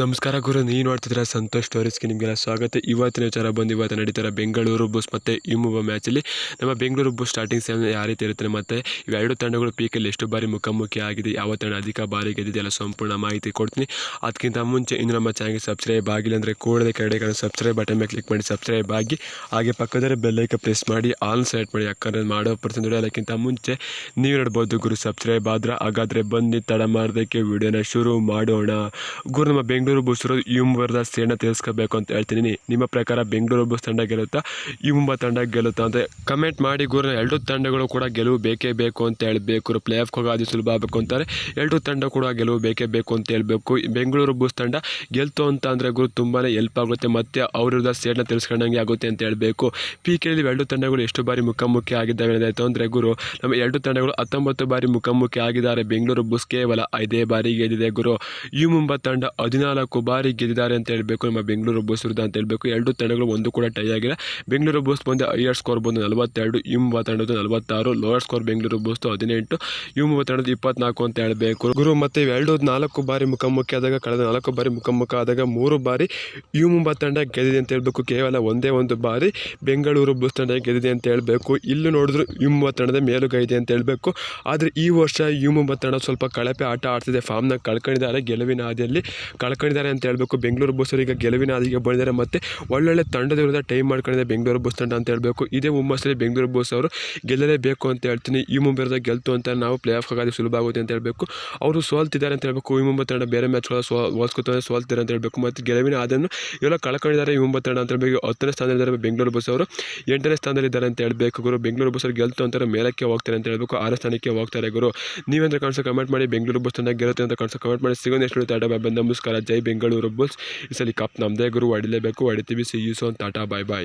ನಮಸ್ಕಾರ ಗುರು ನೀವು ನೋಡ್ತಿದ್ದೀರಾ ಸಂತೋಷ್ ಸ್ಟೋರೀಸ್ಗೆ ನಿಮಗೆಲ್ಲ ಸ್ವಾಗತ. ಇವತ್ತಿನ ವಿಚಾರ ಬಂದು ಇವತ್ತು ನಡೀತಾರೆ ಬೆಂಗಳೂರು ಬುಸ್ ಮತ್ತು ಇಮ್ಮುವ ಮ್ಯಾಚಲ್ಲಿ ನಮ್ಮ ಬೆಂಗಳೂರು ಬಸ್ ಸ್ಟಾರ್ಟಿಂಗ್ ಸೆವೆನ್ ಯಾವ ರೀತಿ ಇರುತ್ತೆ ಮತ್ತು ಇವೆರಡು ತಂಡಗಳು ಪೀಕಲ್ಲಿ ಎಷ್ಟು ಬಾರಿ ಮುಖಾಮುಖಿ ಆಗಿದೆ, ಯಾವ ತಂಡ ಅಧಿಕ ಬಾರಿ ಗೆದ್ದಿದೆ ಎಲ್ಲ ಸಂಪೂರ್ಣ ಮಾಹಿತಿ ಕೊಡ್ತೀನಿ. ಅದಕ್ಕಿಂತ ಮುಂಚೆ ಇನ್ನು ನಮ್ಮ ಚಾನಲ್ಗೆ ಸಬ್ಸ್ಕ್ರೈಬ್ ಆಗಿಲ್ಲ ಅಂದರೆ ಕೂಡಲೇ ಕಡೆ ಸಬ್ಸ್ಕ್ರೈಬ್ ಬಟನ್ ಮೇಲೆ ಕ್ಲಿಕ್ ಮಾಡಿ ಸಬ್ಸ್ಕ್ರೈಬ್ ಆಗಿ, ಹಾಗೆ ಪಕ್ಕದಲ್ಲಿ ಬೆಲ್ಲೈಕ ಪ್ರೆಸ್ ಮಾಡಿ ಆಲ್ ಸೆಲೆಕ್ಟ್ ಮಾಡಿ, ಯಾಕಂದರೆ ಮಾಡೋ ಪರ್ಸೆಂಟ್ ಅದಕ್ಕಿಂತ ಮುಂಚೆ ನೀವು ನೋಡ್ಬೋದು ಗುರು ಸಬ್ಸ್ಕ್ರೈಬ್ ಆದ್ರೆ ಹಾಗಾದರೆ ಬನ್ನಿ, ತಡ ಮಾಡೋದಕ್ಕೆ ವಿಡಿಯೋನ ಶುರು ಮಾಡೋಣ. ಗುರು, ನಮ್ಮ ಬುಸ್ ಈ ಮುಂಬರದ ಸೇನ ತಿಳಿಸ್ಕೋಬೇಕು ಅಂತ ಹೇಳ್ತೀನಿ. ನಿಮ್ಮ ಪ್ರಕಾರ ಬೆಂಗಳೂರು ಬುಲ್ಸ್ ತಂಡ ಗೆಲ್ಲುತ್ತಾ ಈ ಮುಂಬ ತಂಡ ಗೆಲ್ಲುತ್ತಾ ಅಂತ ಕಮೆಂಟ್ ಮಾಡಿ ಗುರು ಎರಡು ತಂಡಗಳು ಕೂಡ ಗೆಲುವು ಬೇಕೇ ಬೇಕು ಅಂತ ಹೇಳಬೇಕು. ಪ್ಲೇ ಆಫ್ ಹೋಗೋದು ಸುಲಭ ಆಗಬೇಕು ಅಂತಾರೆ. ಎರಡು ತಂಡ ಕೂಡ ಗೆಲುವು ಬೇಕೇ ಬೇಕು ಅಂತ ಹೇಳಬೇಕು. ಬೆಂಗಳೂರು ಬುಸ್ ತಂಡ ಗೆಲ್ತು ಅಂತ ಅಂದರೆ ಗುರು ತುಂಬಾ ಹೆಲ್ಪ್ ಆಗುತ್ತೆ. ಮತ್ತು ಅವರದ ಸೇಡ್ನ ತಿಳಿಸ್ಕೊಂಡಂಗೆ ಆಗುತ್ತೆ ಅಂತ ಹೇಳಬೇಕು. ಪಿ ಕೆಲಿ ಎರಡು ತಂಡಗಳು ಎಷ್ಟು ಬಾರಿ ಮುಖಾಮುಖಿ ಆಗಿದ್ದಾವೆ ಅನ್ನೋದಾಯಿತು ಅಂದರೆ ಗುರು, ನಮ್ಮ ಎರಡು ತಂಡಗಳು ಹತ್ತೊಂಬತ್ತು ಬಾರಿ ಮುಖಾಮುಖಿ ಆಗಿದ್ದಾರೆ. ಬೆಂಗಳೂರು ಬುಸ್ ಕೇವಲ ಐದೇ ಬಾರಿ ಗೆದ್ದಿದೆ ಗುರು. ಈ ಮುಂಬ ತಂಡ ಹದಿನಾಲ್ಕು ಬಾರಿ ಗೆದ್ದಿದ್ದಾರೆ ಅಂತ ಹೇಳಬೇಕು. ನಮ್ಮ ಬೆಂಗಳೂರು ಬೋಸ್ ವಿರುದ್ಧ ಅಂತ ಹೇಳಬೇಕು. ಎರಡು ತಂಡಗಳು ಒಂದು ಕೂಡ ಟೈ ಆಗಿಲ್ಲ. ಬೆಂಗಳೂರು ಬೋಸ್ ಬಂದು ಹೈಯರ್ ಸ್ಕೋರ್ ಬಂದು ನಲವತ್ತೆರಡು ಯು ಮೂವತ್ತೆರಡು ನಲವತ್ತಾರು, ಲೋಯರ್ ಸ್ಕೋರ್ ಬೆಂಗಳೂರು ಬೋಸ್ ಹದಿನೆಂಟು ಯು ಮೂವತ್ತೆರಡು ಇಪ್ಪತ್ನಾಲ್ಕು ಅಂತ ಹೇಳಬೇಕು. ಗುರು, ಮತ್ತು ಎರಡು, ನಾಲ್ಕು ಬಾರಿ ಮುಖಾಮುಖಿ ಆದಾಗ, ಕಳೆದ ನಾಲ್ಕು ಬಾರಿ ಮುಖಾಮುಖಿ ಆದಾಗ ಮೂರು ಬಾರಿ ಯು ಮುಂಬ ತಂಡ ಗೆದ್ದಿದೆ ಅಂತ ಹೇಳಬೇಕು. ಕೇವಲ ಒಂದೇ ಒಂದು ಬಾರಿ ಬೆಂಗಳೂರು ಬೋಸ್ ತಂಡ ಗೆದ್ದಿದೆ ಅಂತ ಹೇಳಬೇಕು. ಇಲ್ಲೂ ನೋಡಿದ್ರು ಯು ಮುಂಬ ತಂಡದ ಮೇಲುಗೈ ಇದೆ ಅಂತ ಹೇಳಬೇಕು. ಆದರೆ ಈ ವರ್ಷ ಯು ಮುಂಬ ತಂಡ ಸ್ವಲ್ಪ ಕಳಪೆ ಆಟ ಆಡ್ತಿದೆ. ಫಾರ್ಮ್ನ ಕಳ್ಕೊಂಡಿದ್ದಾರೆ. ಗೆಲುವಿನ ಹಾದಿಯಲ್ಲಿ ಕಳ್ಕೊಂಡಿದ್ದಾರೆ ಅಂತ ಹೇಳಬೇಕು. ಬೆಂಗಳೂರು ಬಸ್ ಈಗ ಗೆಲುವಿನ ಹಾದಿಗೆ ಬಂದಿದ್ದಾರೆ ಮತ್ತು ಒಳ್ಳೊಳ್ಳೆ ತಂಡದ ವಿರುದ್ಧ ಟೈಮ್ ಮಾಡ್ಕೊಂಡಿದೆ ಬೆಂಗಳೂರು ಬಸ್ ತಂಡ ಅಂತ ಹೇಳಬೇಕು. ಇದೇ ಹುಮ್ಮಸ್ಸಲ್ಲಿ ಬೆಂಗಳೂರು ಬಸ್ ಅವರು ಗೆಲ್ಲಲೇಬೇಕು ಅಂತ ಹೇಳ್ತೀನಿ. ಈ ಮುಂಬೈ ಗೆಲ್ತು ಅಂತ ನಾವು ಪ್ಲೇ ಆಫ್ ಆಗೋದು ಸುಲಭ ಆಗುತ್ತೆ ಅಂತ ಹೇಳಬೇಕು. ಅವರು ಸೋಲ್ತಿದ್ದಾರೆ ಅಂತ ಹೇಳಬೇಕು. ಈ ಮುಂಬೈ ತಂಡ ಬೇರೆ ಮ್ಯಾಚ್ಗಳ ಸೋ ಹೋಲ್ಸ್ಕೊತಾರೆ, ಸೋಲ್ತಿದ್ದಾರೆ ಅಂತ ಹೇಳಬೇಕು. ಮತ್ತು ಗೆಲುವಿನ ಅದನ್ನು ಇವೆಲ್ಲ ಕಳ್ಕೊಂಡಿದ್ದಾರೆ ಈ ಮುಂಬೈ ತಂಡ ಅಂತ ಹೇಳಬೇಕು. ಹತ್ತನೇ ಸ್ಥಾನದಲ್ಲಿದ್ದಾರೆ ಬೆಂಗಳೂರು ಬಸ್ ಅವರು. ಎಂಟನೇ ಸ್ಥಾನದಲ್ಲಿದ್ದಾರೆ ಅಂತ ಹೇಳಬೇಕು ಗುರು. ಬೆಂಗಳೂರು ಬಸ್ ಅವರು ಗೆಲ್ತು ಅಂತಾರೆ, ಮೇಲಕ್ಕೆ ಹೋಗ್ತಾರೆ ಅಂತ ಹೇಳಬೇಕು. ಆರು ಸ್ಥಾನಕ್ಕೆ ಹೋಗ್ತಾರೆ ಗುರು. ನೀವೇಂದ್ರೆ ಕಾಣಿಸೋ ಕಮೆಂಟ್ ಮಾಡಿ ಬೆಂಗಳೂರು ಬಸ್ ತಂಡ ಗೆಲ್ಲುತ್ತೆ ಅಂತ ಕಾಣಿಸೋ ಕಮೆಂಟ್ ಮಾಡಿ. ಸಿಗೋದು ಎಷ್ಟು ಬಂದ ನಮಸ್ಕಾರ ಜೈ ಬೆಂಗಳೂರು ಬುಲ್ಸ್. ಈ ಸಲ ಕಪ್ ನಮ್ಮದೇ ಗುರು ಹೊಡಿಲೇಬೇಕು ಹೊಡಿತೀವಿ see you soon tata bye bye